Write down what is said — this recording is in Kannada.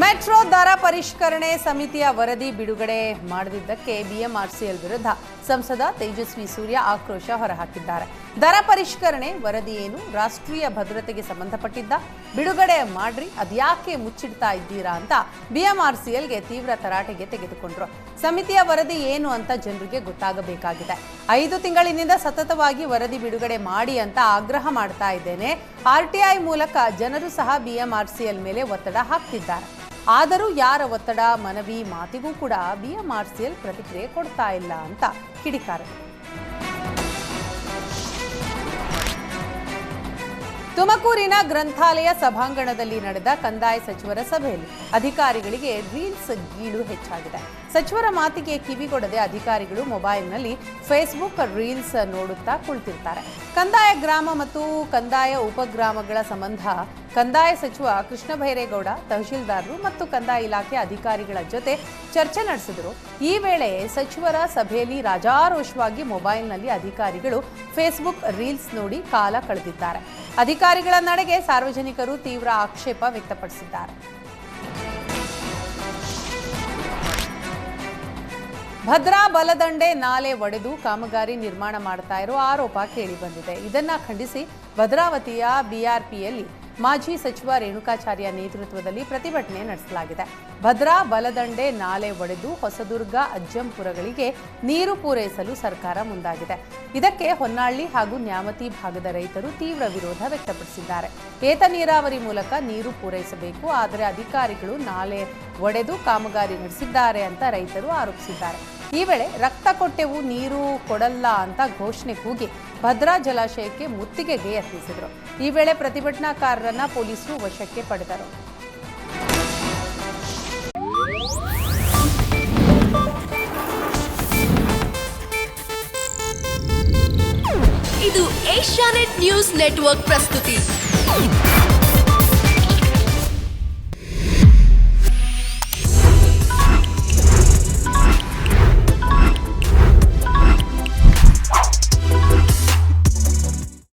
ಮೆಟ್ರೋ ದರ ಪರಿಷ್ಕರಣೆ ಸಮಿತಿಯ ವರದಿ ಬಿಡುಗಡೆ ಮಾಡದಿದ್ದಕ್ಕೆ ಬಿಎಂಆರ್ಸಿಎಲ್ ವಿರುದ್ಧ ಸಂಸದ ತೇಜಸ್ವಿ ಸೂರ್ಯ ಆಕ್ರೋಶ ಹೊರಹಾಕಿದ್ದಾರೆ. ದರ ಪರಿಷ್ಕರಣೆ ವರದಿ ಏನು? ರಾಷ್ಟ್ರೀಯ ಭದ್ರತೆಗೆ ಸಂಬಂಧಪಟ್ಟಿದ್ದ? ಬಿಡುಗಡೆ ಮಾಡ್ರಿ, ಅದ್ಯಾಕೆ ಮುಚ್ಚಿಡ್ತಾ ಇದ್ದೀರಾ ಅಂತ ಬಿಎಂಆರ್ಸಿಎಲ್ಗೆ ತೀವ್ರ ತರಾಟೆಗೆ ತೆಗೆದುಕೊಂಡ್ರು. ಸಮಿತಿಯ ವರದಿ ಏನು ಅಂತ ಜನರಿಗೆ ಗೊತ್ತಾಗಬೇಕಾಗಿದೆ. ಐದು ತಿಂಗಳಿನಿಂದ ಸತತವಾಗಿ ವರದಿ ಬಿಡುಗಡೆ ಮಾಡಿ ಅಂತ ಆಗ್ರಹ ಮಾಡ್ತಾ ಇದ್ದೇನೆ. ಆರ್ಟಿಐ ಮೂಲಕ ಜನರು ಸಹ ಬಿಎಂಆರ್ಸಿಎಲ್ ಮೇಲೆ ಒತ್ತಡ ಹಾಕ್ತಿದ್ದಾರೆ. ಆದರೂ ಯಾರ ಒತ್ತಡ, ಮನವಿ ಮಾತಿಗೂ ಕೂಡ ಬಿಎಂಆರ್ಸಿಎಲ್ ಪ್ರತಿಕ್ರಿಯೆ ಕೊಡ್ತಾ ಇಲ್ಲ ಅಂತ ಕಿಡಿಕಾರರು ತುಮಕೂರಿನ ಗ್ರಂಥಾಲಯ ಸಭಾಂಗಣದಲ್ಲಿ ನಡೆದ ಕಂದಾಯ ಸಚಿವರ ಸಭೆಯಲ್ಲಿ ಅಧಿಕಾರಿಗಳಿಗೆ ರೀಲ್ಸ್ ಗೀಳು ಹೆಚ್ಚಾಗಿದೆ. ಸಚಿವರ ಮಾತಿಗೆ ಕಿವಿಗೊಡದೆ ಅಧಿಕಾರಿಗಳು ಮೊಬೈಲ್ನಲ್ಲಿ ಫೇಸ್ಬುಕ್ ರೀಲ್ಸ್ ನೋಡುತ್ತಾ ಕುಳಿತಿರ್ತಾರೆ. ಕಂದಾಯ ಗ್ರಾಮ ಮತ್ತು ಕಂದಾಯ ಉಪಗ್ರಾಮಗಳ ಸಂಬಂಧ ಕಂದಾಯ ಸಚಿವ ಕೃಷ್ಣ ಬೈರೇಗೌಡ ತಹಶೀಲ್ದಾರರು ಮತ್ತು ಕಂದಾಯ ಇಲಾಖೆ ಅಧಿಕಾರಿಗಳ ಜೊತೆ ಚರ್ಚೆ ನಡೆಸಿದರು. ಈ ವೇಳೆ ಸಚಿವರ ಸಭೆಯಲ್ಲಿ ರಾಜಾರೋಷವಾಗಿ ಮೊಬೈಲ್ನಲ್ಲಿ ಅಧಿಕಾರಿಗಳು ಫೇಸ್ಬುಕ್ ರೀಲ್ಸ್ ನೋಡಿ ಕಾಲ ಕಳೆದಿದ್ದಾರೆ. ಅಧಿಕಾರಿಗಳ ನಡೆಗೆ ಸಾರ್ವಜನಿಕರು ತೀವ್ರ ಆಕ್ಷೇಪ ವ್ಯಕ್ತಪಡಿಸಿದ್ದಾರೆ. ಭದ್ರಾ ಬಲದಂಡೆ ನಾಲೆ ಒಡೆದು ಕಾಮಗಾರಿ ನಿರ್ಮಾಣ ಮಾಡ್ತಾ ಇರೋ ಆರೋಪ ಕೇಳಿಬಂದಿದೆ ಇದನ್ನ ಖಂಡಿಸಿ ಭದ್ರಾವತಿಯ ಬಿಆರ್ಪಿಯಲ್ಲಿ ಮಾಜಿ ಸಚಿವ ರೇಣುಕಾಚಾರ್ಯ ನೇತೃತ್ವದಲ್ಲಿ ಪ್ರತಿಭಟನೆ ನಡೆಸಲಾಗಿದೆ. ಭದ್ರಾ ಬಲದಂಡೆ ನಾಲೆ ಒಡೆದು ಹೊಸದುರ್ಗ, ಅಜ್ಜಂಪುರಗಳಿಗೆ ನೀರು ಪೂರೈಸಲು ಸರ್ಕಾರ ಮುಂದಾಗಿದೆ. ಇದಕ್ಕೆ ಹೊನ್ನಾಳಿ ಹಾಗೂ ನ್ಯಾಮತಿ ಭಾಗದ ರೈತರು ತೀವ್ರ ವಿರೋಧ ವ್ಯಕ್ತಪಡಿಸಿದ್ದಾರೆ. ಏತ ನೀರಾವರಿ ಮೂಲಕ ನೀರು ಪೂರೈಸಬೇಕು, ಆದರೆ ಅಧಿಕಾರಿಗಳು ನಾಲೆ ಒಡೆದು ಕಾಮಗಾರಿ ನಡೆಸಿದ್ದಾರೆ ಅಂತ ರೈತರು ಆರೋಪಿಸಿದ್ದಾರೆ. ಈ ವೇಳೆ ರಕ್ತ ಕೊಟ್ಟೆವು, ನೀರು ಕೊಡಲ್ಲ ಅಂತ ಘೋಷಣೆ ಕೂಗಿ ಭದ್ರಾ ಜಲಾಶಯಕ್ಕೆ ಮುತ್ತಿಗೆಗೆ ಯತ್ನಿಸಿದರು. ಈ ವೇಳೆ ಪ್ರತಿಭಟನಾಕಾರರನ್ನ ಪೊಲೀಸರು ವಶಕ್ಕೆ ಪಡೆದರು. ಇದು ಏಷ್ಯಾನೆಟ್ ನ್ಯೂಸ್ ನೆಟ್ವರ್ಕ್ ಪ್ರಸ್ತುತಿ.